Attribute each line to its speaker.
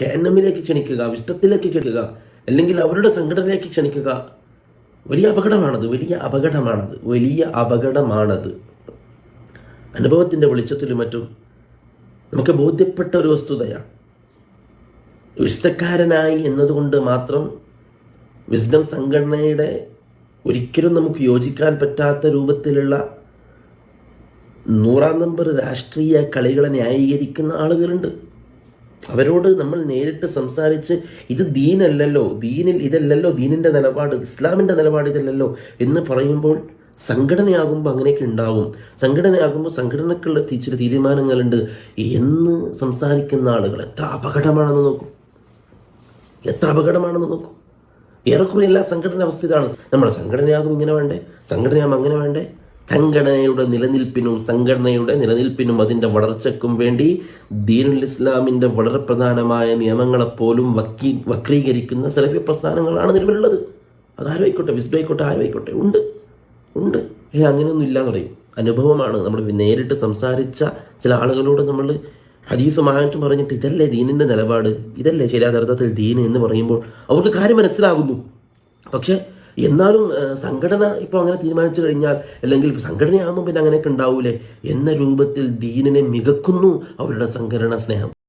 Speaker 1: കേന്നമിലേക്ക് ക്ഷണിക്കുക വിഷ്ടത്തിലേക്ക് ക്ഷണിക്കുക അല്ലെങ്കിൽ അവരുടെ സംഘടനയിലേക്ക് ക്ഷണിക്കുക. വലിയ അപകടമാണത് വലിയ അപകടമാണത് വലിയ അപകടമാണത്. അനുഭവത്തിന്റെ വെളിച്ചത്തിലും മറ്റും നമുക്ക് ബോധ്യപ്പെട്ട ഒരു വസ്തുതയാണ്. വിശുദ്ധക്കാരനായി എന്നതുകൊണ്ട് മാത്രം വിസ്ഡം സംഘടനയുടെ ഒരിക്കലും നമുക്ക് യോജിക്കാൻ പറ്റാത്ത രൂപത്തിലുള്ള നൂറാം നമ്പർ രാഷ്ട്രീയ കളികളെ ന്യായീകരിക്കുന്ന ആളുകളുണ്ട്. അവരോട് നമ്മൾ നേരിട്ട് സംസാരിച്ച് ഇത് ദീനല്ലല്ലോ ദീനിൽ ഇതല്ലല്ലോ ദീനിന്റെ നിലപാട് ഇസ്ലാമിന്റെ നിലപാട് ഇതല്ലല്ലോ എന്ന് പറയുമ്പോൾ സംഘടനയാകുമ്പോൾ അങ്ങനെയൊക്കെ ഉണ്ടാവും. സംഘടനയാകുമ്പോൾ സംഘടനക്കുള്ള ചില തീരുമാനങ്ങളുണ്ട്. എന്ന് സംസാരിക്കുന്ന ആളുകൾ എത്ര അപകടമാണെന്ന് നോക്കും. എത്ര അപകടമാണെന്ന് നോക്കും. ഏറെക്കുറെ എല്ലാ സംഘടന അവസ്ഥ ഇതാണ് നമ്മുടെ സംഘടനയാകും ഇങ്ങനെ വേണ്ടേ? സംഘടനയാകും അങ്ങനെ വേണ്ടേ? സംഘടനയുടെ നിലനിൽപ്പിനും സംഘടനയുടെ നിലനിൽപ്പിനും അതിന്റെ വളർച്ചയ്ക്കും വേണ്ടി ദീനുൽ ഇസ്ലാമിന്റെ വളരെ പ്രധാനമായ നിയമങ്ങളെപ്പോലും വക്കീ വക്രീകരിക്കുന്ന സെലഫി പ്രസ്ഥാനങ്ങളാണ് നിലവിലുള്ളത്. അതാരോയിക്കോട്ടെ വിസ്ഡു ആയിക്കോട്ടെ ആരായിക്കോട്ടെ ഉണ്ട്. ഉണ്ട്. ഏ അങ്ങനെയൊന്നും ഇല്ല എന്ന് പറയും. അനുഭവമാണ്. നമ്മൾ നേരിട്ട് സംസാരിച്ച ചില ആളുകളോട് നമ്മൾ ഹദീസുമായിട്ട് പറഞ്ഞിട്ട് ഇതല്ലേ ദീനിന്റെ നിലപാട്? ഇതല്ലേ ശരിയായ അർത്ഥത്തിൽ ദീൻ എന്ന് പറയുമ്പോൾ അവർക്ക് കാര്യം മനസ്സിലാകുന്നു. പക്ഷേ എന്നാലും സംഘടന ഇപ്പോൾ അങ്ങനെ തീരുമാനിച്ചു കഴിഞ്ഞാൽ അല്ലെങ്കിൽ സംഘടനയാകുമ്പോൾ പിന്നെ അങ്ങനെയൊക്കെ ഉണ്ടാവൂലേ? എന്ന രൂപത്തിൽ ദീനിനെ മികക്കുന്നു അവരുടെ സംഘടന സ്നേഹം.